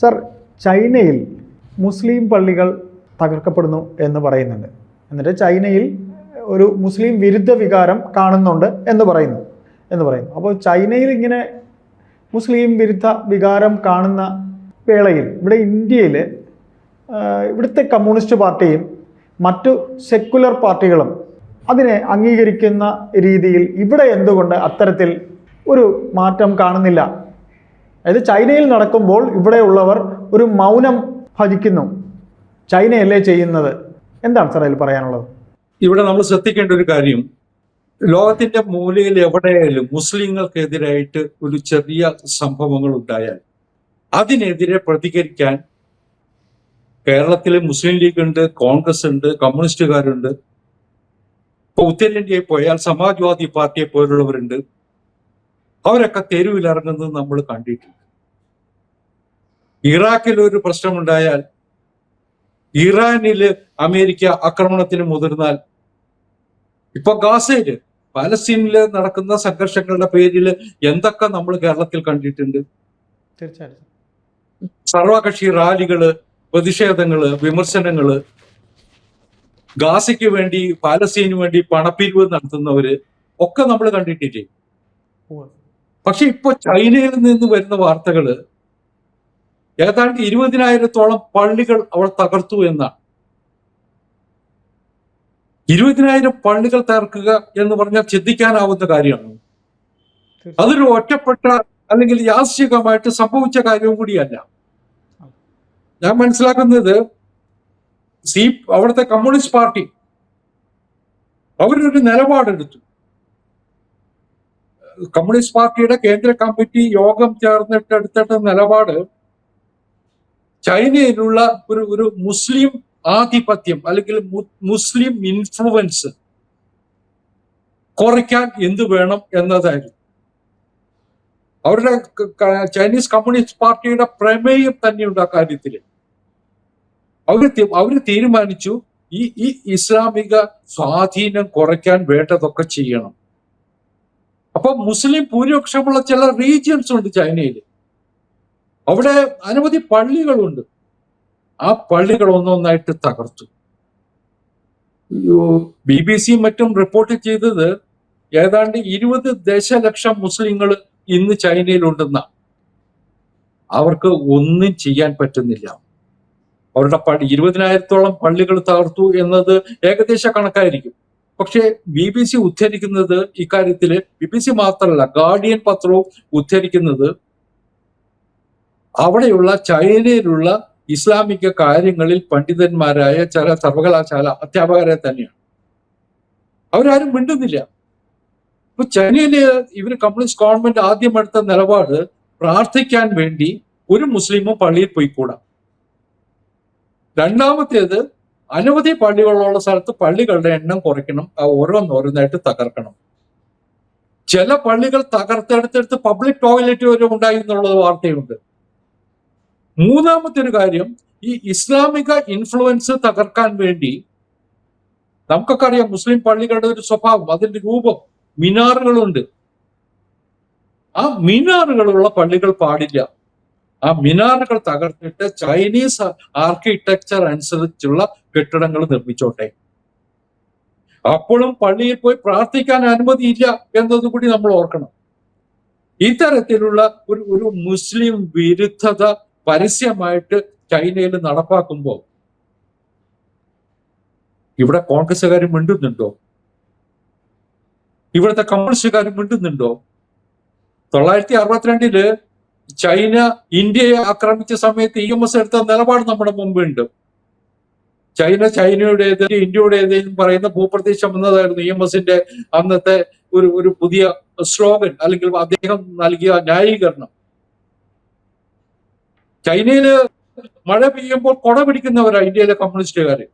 Sir ചൈനയിൽ മുസ്ലിം പള്ളികൾ തകർക്കപ്പെടുന്നു എന്ന് പറയുന്നുണ്ട്. എന്നിട്ട് ചൈനയിൽ ഒരു മുസ്ലിം വിരുദ്ധ വികാരം കാണുന്നുണ്ട് എന്ന് പറയുന്നു എന്ന് പറയുന്നു. അപ്പോൾ ചൈനയിൽ ഇങ്ങനെ മുസ്ലിം വിരുദ്ധ വികാരം കാണുന്ന വേളയിൽ ഇവിടെ ഇന്ത്യയിൽ ഇവിടുത്തെ കമ്മ്യൂണിസ്റ്റ് പാർട്ടിയും മറ്റു സെക്കുലർ പാർട്ടികളും അതിനെ അംഗീകരിക്കുന്ന രീതിയിൽ ഇവിടെ എന്തുകൊണ്ട് അത്തരത്തിൽ ഒരു മാറ്റം കാണുന്നില്ല അതായത് ചൈനയിൽ നടക്കുമ്പോൾ ഇവിടെയുള്ളവർ ഒരു മൗനം ഭജിക്കുന്നു. ചൈനയല്ലേ ചെയ്യുന്നത്? എന്താണ് സാർ അതിൽ പറയാനുള്ളത്? ഇവിടെ നമ്മൾ ശ്രദ്ധിക്കേണ്ട ഒരു കാര്യം ലോകത്തിന്റെ മൂലയിൽ എവിടെയായാലും മുസ്ലിങ്ങൾക്കെതിരായിട്ട് ഒരു ചെറിയ സംഭവങ്ങൾ ഉണ്ടായാൽ അതിനെതിരെ പ്രതികരിക്കാൻ കേരളത്തിലെ മുസ്ലിം ലീഗ് ഉണ്ട് കോൺഗ്രസ് ഉണ്ട് കമ്മ്യൂണിസ്റ്റുകാരുണ്ട്. ഇപ്പൊ ഉത്തരേന്ത്യയിൽ പോയാൽ സമാജ്വാദി പാർട്ടിയെ പോലുള്ളവരുണ്ട്. അവരൊക്കെ തെരുവിലിറങ്ങുന്നത് നമ്മൾ കണ്ടിട്ടുണ്ട്. ഇറാഖിൽ ഒരു പ്രശ്നമുണ്ടായാൽ ഇറാനിൽ അമേരിക്ക ആക്രമണത്തിന് മുതിർന്നാൽ ഇപ്പൊ ഗാസയിൽ പലസ്തീനിൽ നടക്കുന്ന സംഘർഷങ്ങളുടെ പേരിൽ എന്തൊക്കെ നമ്മൾ കേരളത്തിൽ കണ്ടിട്ടുണ്ട്? തീർച്ചയായിട്ടും. സർവകക്ഷി റാലികൾ പ്രതിഷേധങ്ങൾ വിമർശനങ്ങൾ ഗാസയ്ക്ക് വേണ്ടി പാലസ്തീനു വേണ്ടി പണപ്പിരിവ് നടത്തുന്നവര് ഒക്കെ നമ്മൾ കണ്ടിട്ടില്ലേ. പക്ഷെ ഇപ്പൊ ചൈനയിൽ നിന്ന് വരുന്ന വാർത്തകൾ ഏതാണ്ട് ഇരുപതിനായിരത്തോളം പള്ളികൾ അവർ തകർത്തു എന്നാണ്. ഇരുപതിനായിരം പള്ളികൾ തകർക്കുക എന്ന് പറഞ്ഞാൽ ചിന്തിക്കാനാവുന്ന കാര്യമാണ്. അതൊരു ഒറ്റപ്പെട്ട അല്ലെങ്കിൽ യാദൃശികമായിട്ട് സംഭവിച്ച കാര്യവും കൂടിയല്ല. ഞാൻ മനസ്സിലാക്കുന്നത് സി അവിടുത്തെ കമ്മ്യൂണിസ്റ്റ് പാർട്ടി അവരൊരു നിലപാടെടുത്തു. കമ്മ്യൂണിസ്റ്റ് പാർട്ടിയുടെ കേന്ദ്ര കമ്മിറ്റി യോഗം ചേർന്നിട്ട് എടുത്തിട്ട നിലപാട് ചൈനയിലുള്ള ഒരു ഒരു മുസ്ലിം ആധിപത്യം അല്ലെങ്കിൽ മുസ്ലിം ഇൻഫ്ലുവൻസ് കുറയ്ക്കാൻ എന്ത് വേണം എന്നതായിരുന്നു. അവരുടെ ചൈനീസ് കമ്മ്യൂണിസ്റ്റ് പാർട്ടിയുടെ പ്രമേയം തന്നെയുണ്ട് ആ കാര്യത്തിൽ അവർ അവർ തീരുമാനിച്ചു ഈ ഈ ഇസ്ലാമിക സ്വാധീനം കുറയ്ക്കാൻ വേണ്ടതൊക്കെ ചെയ്യണം. അപ്പൊ മുസ്ലിം ഭൂരിപക്ഷമുള്ള ചില റീജിയൻസ് ഉണ്ട് ചൈനയിൽ അവിടെ അനവധി പള്ളികളുണ്ട്. ആ പള്ളികൾ ഒന്നൊന്നായിട്ട് തകർത്തു. ബി ബി സി മറ്റും റിപ്പോർട്ട് ചെയ്തത് ഏതാണ്ട് ഇരുപത് ദശലക്ഷം മുസ്ലിങ്ങൾ ഇന്ന് ചൈനയിലുണ്ടെന്ന. അവർക്ക് ഒന്നും ചെയ്യാൻ പറ്റുന്നില്ല. അവരുടെ പള്ളി ഇരുപതിനായിരത്തോളം പള്ളികൾ തകർത്തു എന്നത് ഏകദേശ കണക്കായിരിക്കും. പക്ഷേ ബി ബി സി ഉദ്ധരിക്കുന്നത് ഇക്കാര്യത്തിൽ ബി ബി സി മാത്രമല്ല ഗാർഡിയൻ പത്രവും ഉദ്ധരിക്കുന്നത് അവിടെയുള്ള ചൈനയിലുള്ള ഇസ്ലാമിക കാര്യങ്ങളിൽ പണ്ഡിതന്മാരായ ചില സർവകലാശാല അധ്യാപകരെ തന്നെയാണ്. അവരാരും മിണ്ടുന്നില്ല. ഇപ്പൊ ചൈനയിലെ ഇവർ കമ്മ്യൂണിസ്റ്റ് ഗവൺമെന്റ് ആദ്യം എടുത്ത നിലപാട് പ്രാർത്ഥിക്കാൻ വേണ്ടി ഒരു മുസ്ലിമും പള്ളിയിൽ പോയിക്കൂടാ. രണ്ടാമത്തേത് അനവധി പള്ളികളുള്ള സ്ഥലത്ത് പള്ളികളുടെ എണ്ണം കുറയ്ക്കണം ആ ഓരോന്നോരോന്നായിട്ട് തകർക്കണം. ചില പള്ളികൾ തകർത്തെടുത്തെടുത്ത് പബ്ലിക് ടോയ്ലറ്റ് വരെ ഉണ്ടായി എന്നുള്ളത് വാർത്തയുണ്ട്. മൂന്നാമത്തെ ഒരു കാര്യം ഈ ഇസ്ലാമിക ഇൻഫ്ലുവൻസ് തകർക്കാൻ വേണ്ടി നമുക്കൊക്കെ അറിയാം മുസ്ലിം പള്ളികളുടെ ഒരു സ്വഭാവം അതിന്റെ രൂപം മിനാറുകളുണ്ട്. ആ മിനാറുകളുള്ള പള്ളികൾ പാടില്ല. ആ മിനാറുകൾ തകർത്തിട്ട് ചൈനീസ് ആർക്കിടെക്ചർ അനുസരിച്ചുള്ള കെട്ടിടങ്ങൾ നിർമ്മിച്ചോട്ടെ. അപ്പോഴും പള്ളിയിൽ പോയി പ്രാർത്ഥിക്കാൻ അനുമതിയില്ല എന്നതുകൂടി നമ്മൾ ഓർക്കണം. ഇത്തരത്തിലുള്ള ഒരു ഒരു മുസ്ലിം വിരുദ്ധത പരസ്യമായിട്ട് ചൈനയിൽ നടപ്പാക്കുമ്പോൾ ഇവിടെ കോൺഗ്രസ്സുകാർ മിണ്ടുന്നുണ്ടോ? ഇവിടുത്തെ കമ്മ്യൂണിസ്റ്റുകാർ മിണ്ടുന്നുണ്ടോ? തൊള്ളായിരത്തി അറുപത്തിരണ്ടിൽ ചൈന ഇന്ത്യയെ ആക്രമിച്ച സമയത്ത് ഇ എം എസ് എടുത്ത നിലപാട് നമ്മുടെ മുമ്പുണ്ട്. ചൈന ചൈനയുടേത് ഇന്ത്യയുടേത് പറയുന്ന ഭൂപ്രദേശം എന്നതായിരുന്നു ഇ എം എസിന്റെ അന്നത്തെ ഒരു ഒരു പുതിയ സ്ലോഗൻ അല്ലെങ്കിൽ അദ്ദേഹം നൽകിയ ന്യായീകരണം. ചൈനയിൽ മഴ പെയ്യുമ്പോൾ കൊട പിടിക്കുന്നവരാ ഇന്ത്യയിലെ കമ്മ്യൂണിസ്റ്റുകാര്.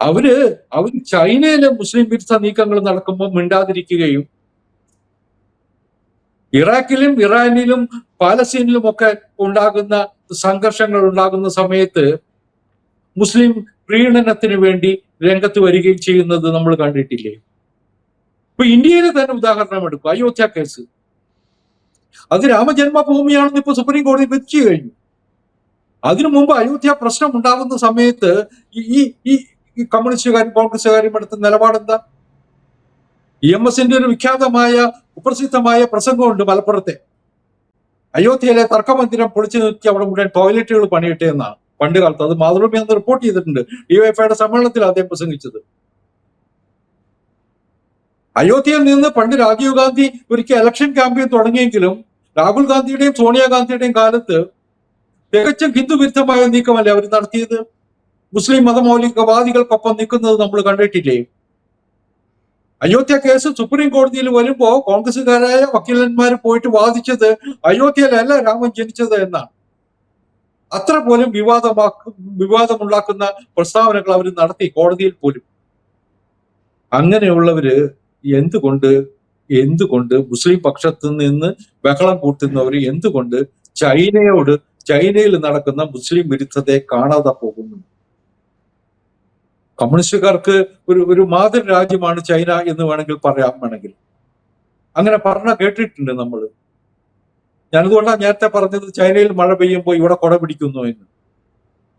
അവർ അവർ ചൈനയിലെ മുസ്ലിം വിരുദ്ധ നീക്കങ്ങൾ നടക്കുമ്പോൾ മിണ്ടാതിരിക്കുകയും ഇറാഖിലും ഇറാനിലും പാലസ്തീനിലും ഒക്കെ ഉണ്ടാകുന്ന സംഘർഷങ്ങൾ ഉണ്ടാകുന്ന സമയത്ത് മുസ്ലിം പ്രീണനത്തിന് വേണ്ടി രംഗത്ത് വരികയും ചെയ്യുന്നത് നമ്മൾ കണ്ടിട്ടില്ലേ? ഇപ്പൊ ഇന്ത്യയിലെ തന്നെ ഉദാഹരണം എടുക്കുക അയോധ്യ കേസ്. അത് രാമജന്മഭൂമിയാണെന്ന് ഇപ്പൊ സുപ്രീം കോടതി വിധിച്ചു കഴിഞ്ഞു. അതിനു മുമ്പ് അയോധ്യ പ്രശ്നം ഉണ്ടാകുന്ന സമയത്ത് ഈ- ഈ കമ്മ്യൂണിസ്റ്റുകാരും കോൺഗ്രസുകാരും എടുത്ത നിലപാടെന്താ എം എസിന്റെ ഒരു വിഖ്യാതമായ കുപ്രസിദ്ധമായ പ്രസംഗമുണ്ട് മലപ്പുറത്തെ. അയോധ്യയിലെ തർക്കമന്ദിരം പൊളിച്ചു നിർത്തി അവിടെ മുഴുവൻ ടോയ്ലറ്റുകൾ പണിയിട്ടേ എന്നാണ്. പണ്ട് കാലത്ത് അത് മാതൃഭൂമി അന്ന് റിപ്പോർട്ട് ചെയ്തിട്ടുണ്ട്. ഡിവൈഫൈയുടെ സമ്മേളനത്തിൽ അദ്ദേഹം പ്രസംഗിച്ചത്. അയോധ്യയിൽ നിന്ന് പണ്ട് രാജീവ് ഗാന്ധി ഒരിക്കൽ ഇലക്ഷൻ ക്യാമ്പയിൻ തുടങ്ങിയെങ്കിലും രാഹുൽ ഗാന്ധിയുടെയും സോണിയാഗാന്ധിയുടെയും കാലത്ത് തികച്ചും ഹിന്ദു വിരുദ്ധമായ നീക്കമല്ലേ അവർ നടത്തിയത്? മുസ്ലിം മതമൗലികവാദികൾക്കൊപ്പം നിൽക്കുന്നത് നമ്മൾ കണ്ടിട്ടില്ലേ? അയോധ്യ കേസ് സുപ്രീം കോടതിയിൽ വരുമ്പോ കോൺഗ്രസുകാരായ വക്കീലന്മാർ പോയിട്ട് വാദിച്ചത് അയോധ്യയിലല്ല രാമൻ ജനിച്ചത് എന്നാണ്. അത്ര പോലും വിവാദമാക്കും വിവാദമുണ്ടാക്കുന്ന പ്രസ്താവനകൾ അവർ നടത്തി. കോടതിയിൽ പോലും. അങ്ങനെയുള്ളവര് എന്തുകൊണ്ട് എന്തുകൊണ്ട് മുസ്ലിം പക്ഷത്തു നിന്ന് ബഹളം കൂട്ടുന്നവർ എന്തുകൊണ്ട് ചൈനയോട് ചൈനയിൽ നടക്കുന്ന മുസ്ലിം വിരുദ്ധതയെ കാണാതെ പോകുന്നു? കമ്മ്യൂണിസ്റ്റുകാർക്ക് ഒരു ഒരു മാതൃരാജ്യമാണ് ചൈന എന്ന് വേണമെങ്കിൽ പറയാൻ വേണമെങ്കിൽ. അങ്ങനെ പറഞ്ഞ കേട്ടിട്ടുണ്ട് നമ്മൾ ഞാനതുകൊണ്ടാണ് നേരത്തെ പറഞ്ഞത് ചൈനയിൽ മഴ പെയ്യുമ്പോൾ ഇവിടെ കുട പിടിക്കുന്നു എന്ന്.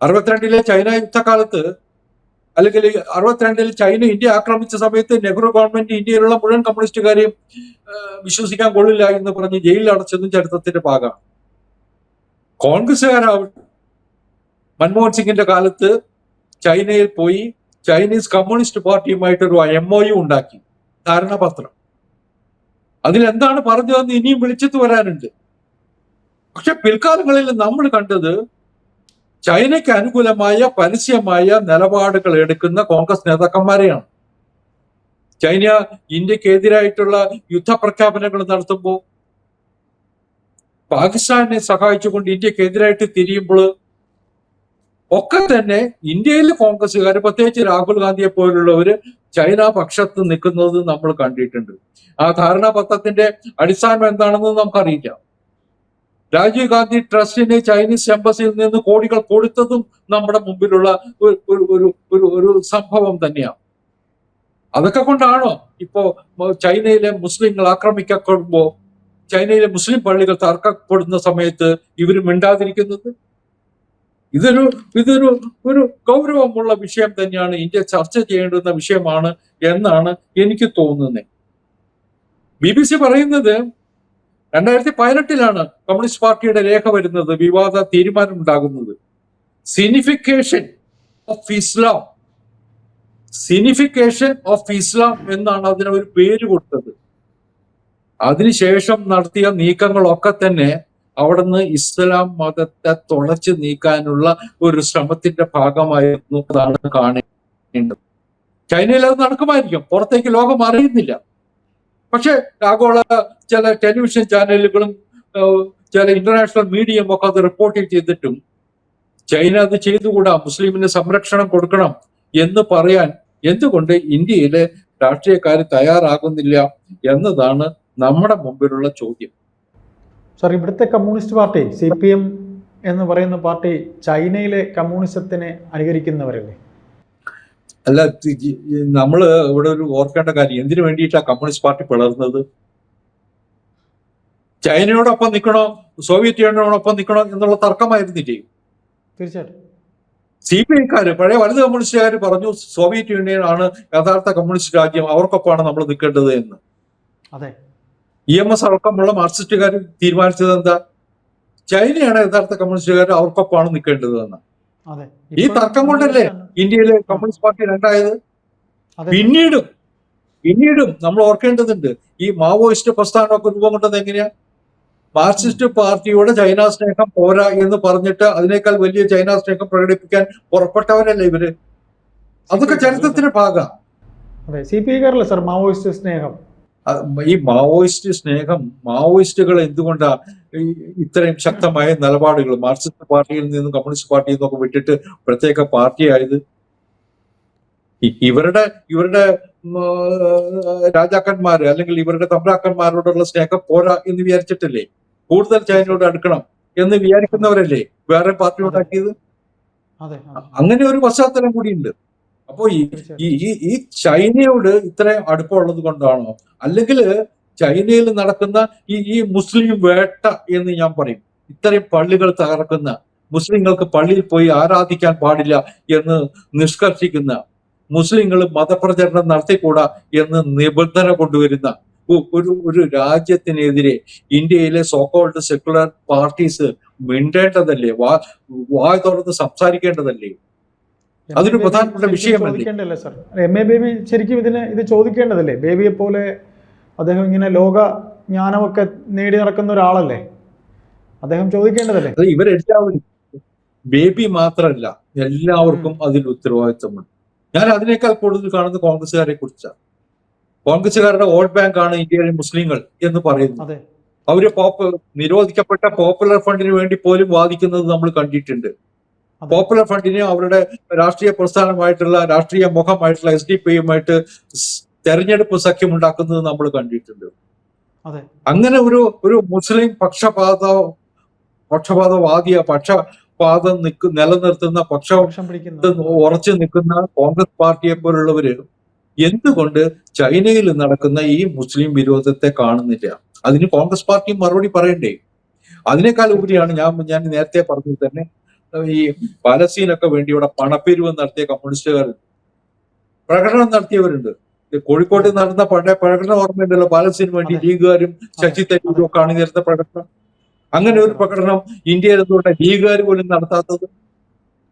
അറുപത്തിരണ്ടിലെ ചൈന യുദ്ധകാലത്ത് അല്ലെങ്കിൽ അറുപത്തിരണ്ടിൽ ചൈന ഇന്ത്യ ആക്രമിച്ച സമയത്ത് നെഹ്റു ഗവൺമെന്റ് ഇന്ത്യയിലുള്ള മുഴുവൻ കമ്മ്യൂണിസ്റ്റുകാരെയും വിശ്വസിക്കാൻ കൊള്ളില്ല എന്ന് പറഞ്ഞ് ജയിലിൽ അടച്ചതും ചരിത്രത്തിന്റെ ഭാഗമാണ്. കോൺഗ്രസ്സുകാരാവട്ടെ മൻമോഹൻ സിംഗിന്റെ കാലത്ത് ചൈനയിൽ പോയി ചൈനീസ് കമ്മ്യൂണിസ്റ്റ് പാർട്ടിയുമായിട്ട് ഒരു എം ഒ യു ഉണ്ടാക്കി ധാരണാപത്രം. അതിലെന്താണ് പറഞ്ഞതെന്ന് ഇനിയും വിളിച്ചെത്തു വരാനുണ്ട്. പക്ഷെ പിൽക്കാലങ്ങളിൽ നമ്മൾ കണ്ടത് ചൈനയ്ക്ക് അനുകൂലമായ പരസ്യമായ നിലപാടുകൾ എടുക്കുന്ന കോൺഗ്രസ് നേതാക്കന്മാരെയാണ്. ചൈന ഇന്ത്യക്കെതിരായിട്ടുള്ള യുദ്ധപ്രഖ്യാപനങ്ങൾ നടത്തുമ്പോൾ പാകിസ്ഥാനെ സഹായിച്ചുകൊണ്ട് ഇന്ത്യക്കെതിരായിട്ട് തിരിയുമ്പോൾ ഒക്കെ തന്നെ ഇന്ത്യയിലെ കോൺഗ്രസ്സുകാർ പ്രത്യേകിച്ച് രാഹുൽ ഗാന്ധിയെ പോലുള്ളവര് ചൈന പക്ഷത്ത് നിൽക്കുന്നത് നമ്മൾ കണ്ടിട്ടുണ്ട്. ആ ധാരണാപത്രത്തിന്റെ അടിസ്ഥാനം എന്താണെന്ന് നമുക്കറിയില്ല. രാജീവ് ഗാന്ധി ട്രസ്റ്റിന് ചൈനീസ് എംബസിയിൽ നിന്ന് കോടികൾ കൊടുത്തതും നമ്മുടെ മുമ്പിലുള്ള ഒരു ഒരു ഒരു സംഭവം തന്നെയാണ്. അതൊക്കെ കൊണ്ടാണോ ഇപ്പോ ചൈനയിലെ മുസ്ലിങ്ങൾ ആക്രമിക്കപ്പെടുമ്പോ ചൈനയിലെ മുസ്ലിം പള്ളികൾ തർക്കപ്പെടുന്ന സമയത്ത് ഇവർ മിണ്ടാതിരിക്കുന്നത്? ഇതൊരു ഇതൊരു ഒരു ഗൗരവമുള്ള വിഷയം തന്നെയാണ് ഇന്ത്യ ചർച്ച ചെയ്യേണ്ടുന്ന വിഷയമാണ് എന്നാണ് എനിക്ക് തോന്നുന്നത്. ബി ബി സി പറയുന്നത് രണ്ടായിരത്തി പതിനെട്ടിലാണ് കമ്മ്യൂണിസ്റ്റ് പാർട്ടിയുടെ രേഖ വരുന്നത് വിവാദ തീരുമാനം ഉണ്ടാകുന്നത് സിനിഫിക്കേഷൻ ഓഫ് ഇസ്ലാം സിനിഫിക്കേഷൻ ഓഫ് ഇസ്ലാം എന്നാണ് അതിന് ഒരു പേര് കൊടുത്തത്. അതിനുശേഷം നടത്തിയ നീക്കങ്ങളൊക്കെ തന്നെ അവിടുന്ന് ഇസ്ലാം മതത്തെ തുളച്ചു നീക്കാനുള്ള ഒരു ശ്രമത്തിന്റെ ഭാഗമായിരുന്നു. അതാണ് കാണേണ്ടത്. ചൈനയിൽ അത് നടക്കുമായിരിക്കും. പുറത്തേക്ക് ലോകം അറിയുന്നില്ല. പക്ഷെ ആഗോള ചില ടെലിവിഷൻ ചാനലുകളും ചില ഇന്റർനാഷണൽ മീഡിയയും ഒക്കെ അത് റിപ്പോർട്ട് ചെയ്തിട്ടും ചൈന അത് ചെയ്തുകൂടാ മുസ്ലിമിന് സംരക്ഷണം കൊടുക്കണം എന്ന് പറയാൻ എന്തുകൊണ്ട് ഇന്ത്യയിലെ രാഷ്ട്രീയക്കാർ തയ്യാറാകുന്നില്ല എന്നതാണ് നമ്മുടെ മുമ്പിലുള്ള ചോദ്യം. സാർ ഇവിടുത്തെ കമ്മ്യൂണിസ്റ്റ് പാർട്ടി സി എന്ന് പറയുന്ന പാർട്ടി ചൈനയിലെ കമ്മ്യൂണിസത്തിനെ അനുകരിക്കുന്നവരല്ലേ? അല്ല നമ്മൾ ഇവിടെ ഒരു ഓർക്കേണ്ട കാര്യം എന്തിനു വേണ്ടിയിട്ടാണ് കമ്മ്യൂണിസ്റ്റ് പാർട്ടി പിളർന്നത്? ചൈനയോടൊപ്പം നിൽക്കണോ സോവിയറ്റ് യൂണിയനോടൊപ്പം നിൽക്കണോ എന്നുള്ള തർക്കമായിരുന്നില്ലേ തീർച്ചയായിട്ടും. സി പി ഐക്കാര് പഴയ വലത് കമ്മ്യൂണിസ്റ്റുകാർ പറഞ്ഞു സോവിയറ്റ് യൂണിയൻ ആണ് യഥാർത്ഥ കമ്മ്യൂണിസ്റ്റ് രാജ്യം അവർക്കൊപ്പമാണ് നമ്മൾ നിൽക്കേണ്ടത് എന്ന്. അതെ. ഇ എം എസ് അടക്കമുള്ള മാർക്സിസ്റ്റുകാർ തീരുമാനിച്ചത് എന്താ? ചൈനയാണ് യഥാർത്ഥ കമ്മ്യൂണിസ്റ്റുകാർ അവർക്കൊപ്പമാണ് നിൽക്കേണ്ടത് എന്ന്. ഈ തർക്കം കൊണ്ടല്ലേ? ഇന്ത്യയിലെ കമ്മ്യൂണിസ്റ്റ് പാർട്ടി രണ്ടായത്. പിന്നീടും പിന്നീടും നമ്മൾ ഓർക്കേണ്ടതുണ്ട് ഈ മാവോയിസ്റ്റ് പ്രസ്ഥാനമൊക്കെ രൂപം കൊണ്ടത് എങ്ങനെയാ? മാർക്സിസ്റ്റ് പാർട്ടിയുടെ ചൈന സ്നേഹം പോരാ എന്ന് പറഞ്ഞിട്ട് അതിനേക്കാൾ വലിയ ചൈന സ്നേഹം പ്രകടിപ്പിക്കാൻ പുറപ്പെട്ടവരല്ലേ ഇവർ? അതൊക്കെ ചരിത്രത്തിന്റെ ഭാഗമാണ് അതെ സി പി ഐക്കാരല്ലേ സർ മാവോയിസ്റ്റ് സ്നേഹം? ഈ മാവോയിസ്റ്റ് സ്നേഹം മാവോയിസ്റ്റുകൾ എന്തുകൊണ്ടാ ഇത്രയും ശക്തമായ നിലപാടുകൾ? മാർക്സിസ്റ്റ് പാർട്ടിയിൽ നിന്നും കമ്മ്യൂണിസ്റ്റ് പാർട്ടിയിൽ നിന്നൊക്കെ വിട്ടിട്ട് പ്രത്യേക പാർട്ടിയായത്? ഇവരുടെ ഇവരുടെ രാജാക്കന്മാര് അല്ലെങ്കിൽ ഇവരുടെ തമ്പ്രാക്കന്മാരോടുള്ള സ്നേഹം പോരാ എന്ന് വിചാരിച്ചിട്ടല്ലേ? കൂടുതൽ ചൈനയോട് അടുക്കണം എന്ന് വിചാരിക്കുന്നവരല്ലേ വേറെ പാർട്ടി ഉണ്ടാക്കിയത് അങ്ങനെ ഒരു പശ്ചാത്തലം കൂടിയുണ്ട്. അപ്പോ ഈ ഈ ചൈനയോട് ഇത്രയും അടുപ്പമുള്ളത് കൊണ്ടാണോ? അല്ലെങ്കിൽ ചൈനയിൽ നടക്കുന്ന ഈ ഈ മുസ്ലിം വേട്ട എന്ന് ഞാൻ പറയും. ഇത്രയും പള്ളികൾ തകർക്കുന്ന മുസ്ലിങ്ങൾക്ക് പള്ളിയിൽ പോയി ആരാധിക്കാൻ പാടില്ല എന്ന് നിഷ്കർഷിക്കുന്ന മുസ്ലിങ്ങൾ മതപ്രചരണം നടത്തിക്കൂടാ എന്ന് നിബന്ധന കൊണ്ടുവരുന്ന ഒരു ഒരു രാജ്യത്തിനെതിരെ ഇന്ത്യയിലെ സോക്കോൾഡ് സെക്കുലർ പാർട്ടീസ് മിണ്ടേണ്ടതല്ലേ? വാ വായ തുറന്ന് സംസാരിക്കേണ്ടതല്ലേ? അതൊരു പ്രധാനപ്പെട്ട വിഷയം വിഷയമല്ലേ? ചോദിക്കേണ്ടതല്ലേ സർ? എം എ ബേബി ശരിക്കും ഇതിന് ഇത് ചോദിക്കേണ്ടതല്ലേ? ബേബിയെ പോലെ അദ്ദേഹം ഇങ്ങനെ ലോക ജ്ഞാനമൊക്കെ നേടി നടക്കുന്ന ഒരാളല്ലേ? അദ്ദേഹം ചോദിക്കേണ്ടതല്ലേ? ഇവരെല്ലാവരും ബേബി മാത്രമല്ല എല്ലാവർക്കും അതിൽ ഉത്തരവാദിത്വമുണ്ട്. ഞാൻ അതിനേക്കാൾ കൂടുതൽ കാണുന്നത് കോൺഗ്രസ്സുകാരെ കുറിച്ചാണ്. കോൺഗ്രസ്സുകാരുടെ വോട്ട് ബാങ്ക് ആണ് ഇന്ത്യയിലെ മുസ്ലിങ്ങൾ എന്ന് പറയുന്നത്. അവർ പോപ്പ് നിരോധിക്കപ്പെട്ട പോപ്പുലർ ഫണ്ടിന് വേണ്ടി പോലും വാദിക്കുന്നത് നമ്മൾ കണ്ടിട്ടുണ്ട്. പോപ്പുലർ ഫ്രണ്ടിനെയും അവരുടെ രാഷ്ട്രീയ പ്രസ്ഥാനമായിട്ടുള്ള രാഷ്ട്രീയ മുഖമായിട്ടുള്ള എസ് ഡി പി യുമായിട്ട് തെരഞ്ഞെടുപ്പ് സഖ്യം ഉണ്ടാക്കുന്നത് നമ്മൾ കണ്ടിട്ടുണ്ട്. അങ്ങനെ ഒരു ഒരു മുസ്ലിം പക്ഷപാത പക്ഷപാതവാദിയ പക്ഷപാതം നിൽക്കു നിലനിർത്തുന്ന പക്ഷ ഉറച്ചു നിൽക്കുന്ന കോൺഗ്രസ് പാർട്ടിയെ പോലുള്ളവര് എന്തുകൊണ്ട് ചൈനയിൽ നടക്കുന്ന ഈ മുസ്ലിം വിരോധത്തെ കാണുന്നില്ല? അതിന് കോൺഗ്രസ് പാർട്ടിയും മറുപടി പറയണ്ടേ? അതിനേക്കാൾ ഉപരിയാണ് ഞാൻ ഞാൻ നേരത്തെ പറഞ്ഞത് തന്നെ ഈ പാലസ്തീനൊക്കെ വേണ്ടി ഇവിടെ പണപ്പിരിവ് നടത്തിയ കമ്മ്യൂണിസ്റ്റുകാർ പ്രകടനം നടത്തിയവരുണ്ട്. കോഴിക്കോട്ട് നടന്ന പഴയ പ്രകടനം ഓർമ്മയുണ്ടല്ലോ പാലസ്തീന് വേണ്ടി ലീഗുകാരും ശശി തരൂരും ഒക്കെ അണിനിരുന്ന പ്രകടനം. അങ്ങനെ ഒരു പ്രകടനം ഇന്ത്യയിൽ എന്തുകൊണ്ട് ലീഗുകാർ പോലും നടത്താത്തത്?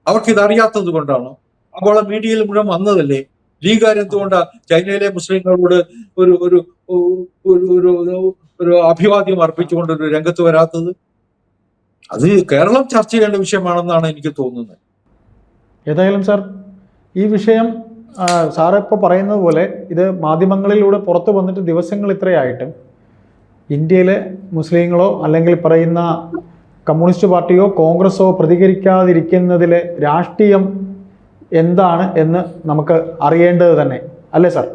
അവർക്ക് ഇതറിയാത്തത് കൊണ്ടാണ്? അപ്പോൾ മീഡിയയിൽ മുഴുവൻ വന്നതല്ലേ? ലീഗുകാർ എന്തുകൊണ്ടാ ചൈനയിലെ മുസ്ലിങ്ങളോട് ഒരു ഒരു- ഒരു അഭിവാദ്യം അർപ്പിച്ചുകൊണ്ട് ഒരു രംഗത്ത് വരാത്തത്? അത് കേരളം ചർച്ച ചെയ്യേണ്ട വിഷയമാണെന്നാണ് എനിക്ക് തോന്നുന്നത്. ഏതായാലും സാർ ഈ വിഷയം സാർ ഇപ്പോൾ പറയുന്നത് പോലെ ഇത് മാധ്യമങ്ങളിലൂടെ പുറത്തു വന്നിട്ട് ദിവസങ്ങൾ ഇത്രയായിട്ടും ഇന്ത്യയിലെ മുസ്ലിങ്ങളോ അല്ലെങ്കിൽ പറയുന്ന കമ്മ്യൂണിസ്റ്റ് പാർട്ടിയോ കോൺഗ്രസോ പ്രതികരിക്കാതിരിക്കുന്നതിലെ രാഷ്ട്രീയം എന്താണ് എന്ന് നമുക്ക് അറിയേണ്ടത് തന്നെ. അല്ലേ സാർ?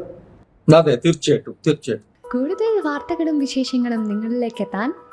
അതെ തീർച്ചയായിട്ടും തീർച്ചയായിട്ടും. കൂടുതൽ വാർത്തകളും വിശേഷങ്ങളും നിങ്ങളിലേക്ക് എത്താൻ